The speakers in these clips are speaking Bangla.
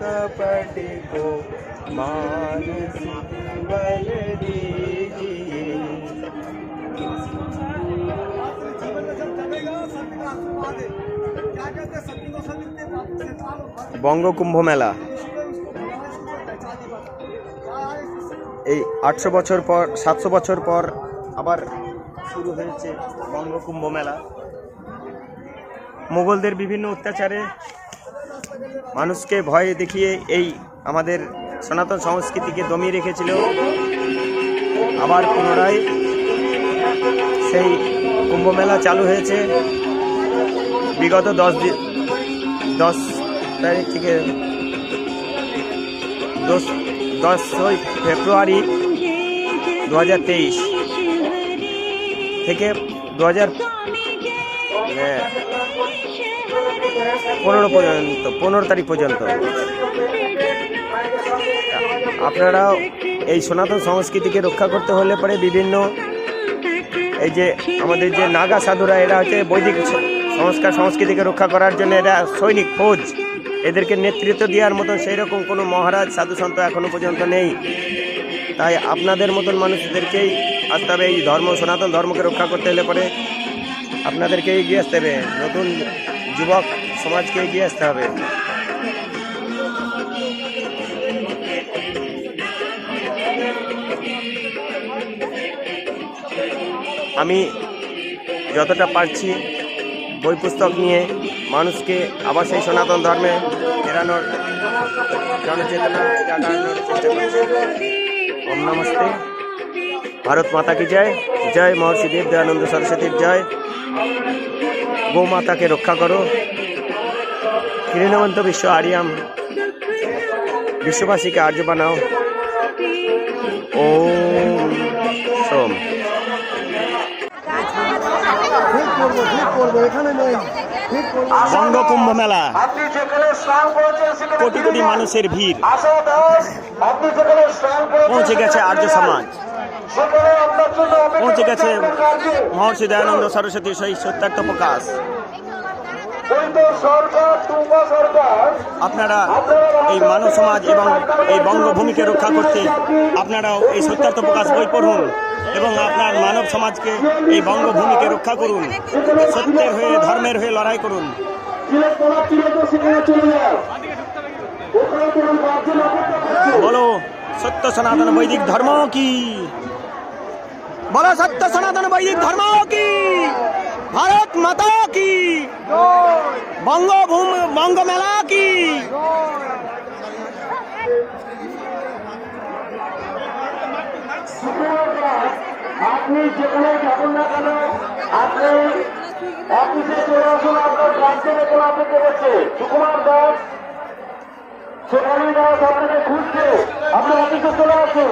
कपट को मानस बल दीजिए বঙ্গকুম্ভ মেলা এই আটশো বছর পর সাতশো বছর পর আবার শুরু হয়েছে বঙ্গকুম্ভ মেলা মুঘলদের বিভিন্ন অত্যাচারে মানুষকে ভয় দেখিয়ে এই আমাদের সনাতন সংস্কৃতিকে দমিয়ে রেখেছিল। আবার পুনরায় সেই কুম্ভ মেলা চালু হয়েছে। বিগত দশ দিন দশ তারিখ থেকে দশ, দশই ফেব্রুয়ারি দু হাজার তেইশ থেকে দু হাজার পনেরো পর্যন্ত, পনেরো তারিখ পর্যন্ত। আপনারাও এই সনাতন সংস্কৃতিকে রক্ষা করতে হলে পরে বিভিন্ন এই যে আমাদের যে নাগা সাধুরা, এরা হচ্ছে বৈদিক সংস্কার সংস্কৃতিকে রক্ষা করার জন্য এরা সৈনিক ফৌজ। এদেরকে নেতৃত্ব দেওয়ার মতন সেই রকম কোনো মহারাজ, সাধু সন্ত এখনও পর্যন্ত নেই। তাই আপনাদের মতন মানুষদেরকেই আসতে হবে এই ধর্ম, সনাতন ধর্মকে রক্ষা করতে হলে পরে আপনাদেরকে এগিয়ে আসতে হবে। নতুন যুবক সমাজকে এগিয়ে আসতে হবে। আমি যতটা পারছি বই পুস্তক নিয়ে মানুষকে আবার সেই সনাতন ধর্মে ফেরানোর জনচেতনা জাগানোর চেষ্টা করছি। ওম নমস্তে। ভারত মাতা কি জয়? জয় মহর্ষি দেব দয়ানন্দ সরস্বতীর জয়। গো মাতাকে রক্ষা করো। হিরণবন্ত বিশ্ব আরিয়াম বিশ্ববাসীকে আর্য বানাও। ওম সোম বঙ্গ কুম্ভ মেলা কোটি কোটি মানুষের ভিড়। পৌঁছে গেছে আর্য সমাজ। পৌঁছে গেছে। মহর্ষি দয়ানন্দ সরস্বতী সহিত সত্যার্থ প্রকাশ। আপনারা এই মানব সমাজ এবং এই বঙ্গভূমিকে রক্ষা করতে আপনারাও এই সত্যার্থ প্রকাশ বই পড়ুন এবং আপনার মানব সমাজকে এই বঙ্গভূমিকে রক্ষা করুন, সত্যের হয়ে, ধর্মের হয়ে লড়াই করুন। বলো, সত্য সনাতন বৈদিক ধর্ম কি? বলো সত্য সনাতন বৈদিক ধর্ম কি? ভারত মাতা কি? বঙ্গভূম বঙ্গ মেলা কি? আপনি যেখানে যাবেন না কেন, আপনি অফিসে চলে আসুন, আপনার গার্জেন এখন অপেক্ষা করছে সুকুমার দাস সেখানে দাস আপনাকে খুঁজছে। আপনি অফিসে চলে আসুন।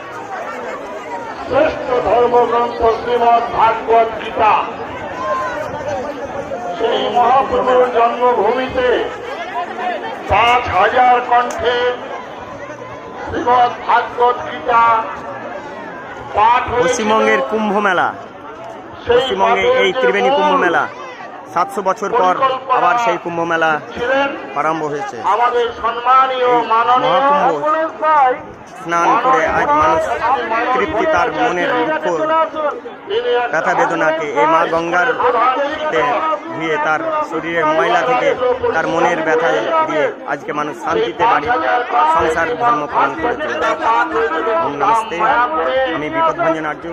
শ্রেষ্ঠ ধর্মগ্রন্থ শ্রীমৎ ভাগবত গীতা। সেই মহাপ্রভুর জন্মভূমিতে পাঁচ হাজার কণ্ঠে শ্রীমৎ ভাগবত গীতা পাঠ। পশ্চিমবঙ্গের কুম্ভ মেলা। পশ্চিমবঙ্গে এই ত্রিবেণী কুম্ভ মেলা। সাতশো বছর পর আবার সেই কুম্ভ মেলা আরম্ভ হয়েছে আমাদের সম্মানীয় মহাকুম্ভ স্নান করে আজ মানুষ তৃপ্তি তার মনের দুঃখ ব্যথা বেদনাকে এই মা গঙ্গার ধুয়ে তার শরীরের ময়লা থেকে তার মনের ব্যথা দিয়ে আজকে মানুষ শান্তিতে বাড়ি সংসার ধর্ম পালন করে চলেছে নমস্তে আমি বিপদ ভঞ্জন আর্য